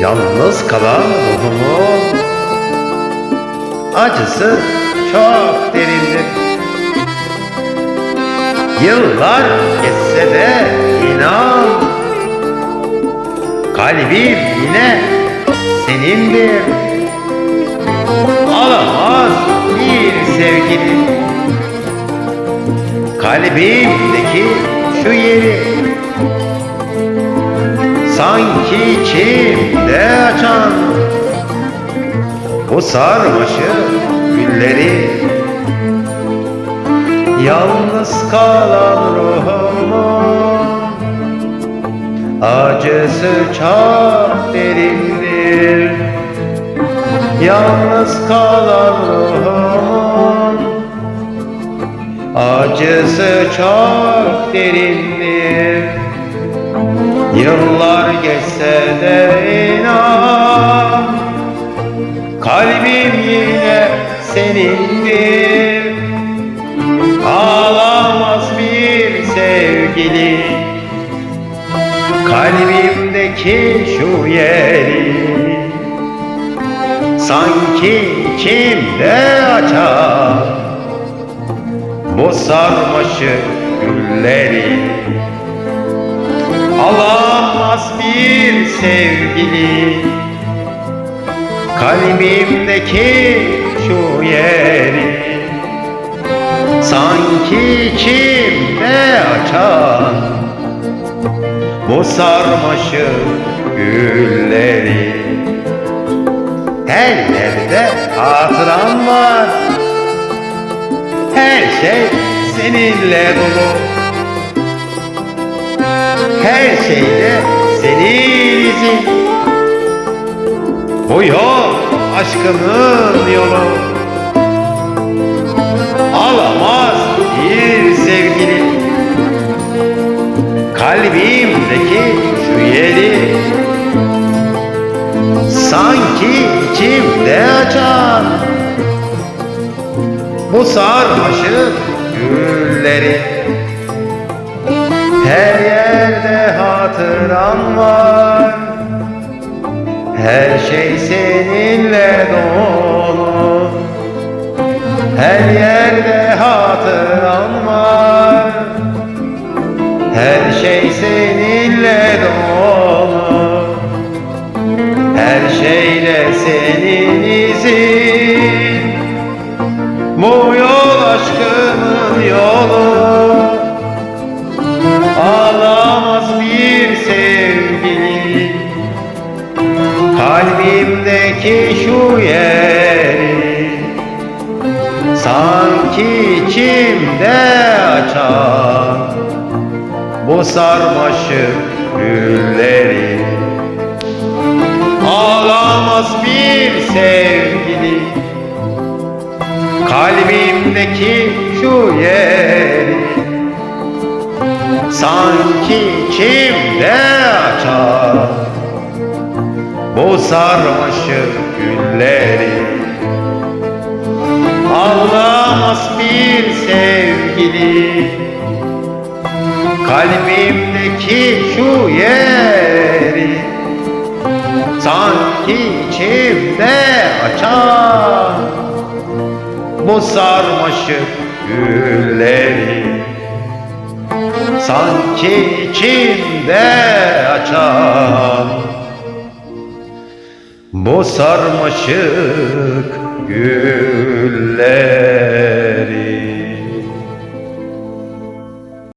Yalnız kalan ruhumun acısı çok derindir. Yıllar geçse de inan. Kalbim yine senindir. Alamaz bir sevgili Kalbimdeki şu yeri Sanki içimde açan Bu sarmaşı gülleri. Yalnız kalan ruhumun Acısı çok derindir. Yalnız kalan ruhumun Acısı çok derindir Yıllar geçse de inan Kalbim yine senindir. Ağlamaz bir sevgili Kalbimdeki şu yeri Sanki içimde açar Bu sarmaşık gülleri sevgili. Kalbimdeki şu yeri Sanki içimde açan Bu sarmaşık gülleri. Her yerde hatıram var. Her şey seninle dolu. Her şeyde izin Bu yol aşkımın yolu. Alamaz bir sevgili. Kalbimdeki şu yeri Sanki içimde açan Bu sarmaşık gülleri hatıran var. Her şey seninle dolu. Her yerde hatıran var. Her şey seninle dolu. Her şeyde senin izin. Bu yol aşkımın yolu Kalbimdeki şu yeri Sanki içimde açan Bu sarmaşık gülleri. Ağlamaz bir sevgili Kalbimdeki şu yeri Sanki içimde açan Bu sarmaşık gülleri Ağlamaz bir sevgili. Kalbimdeki şu yeri Sanki içimde açan Bu sarmaşık gülleri Sanki içimde açan Bu sarmaşık güller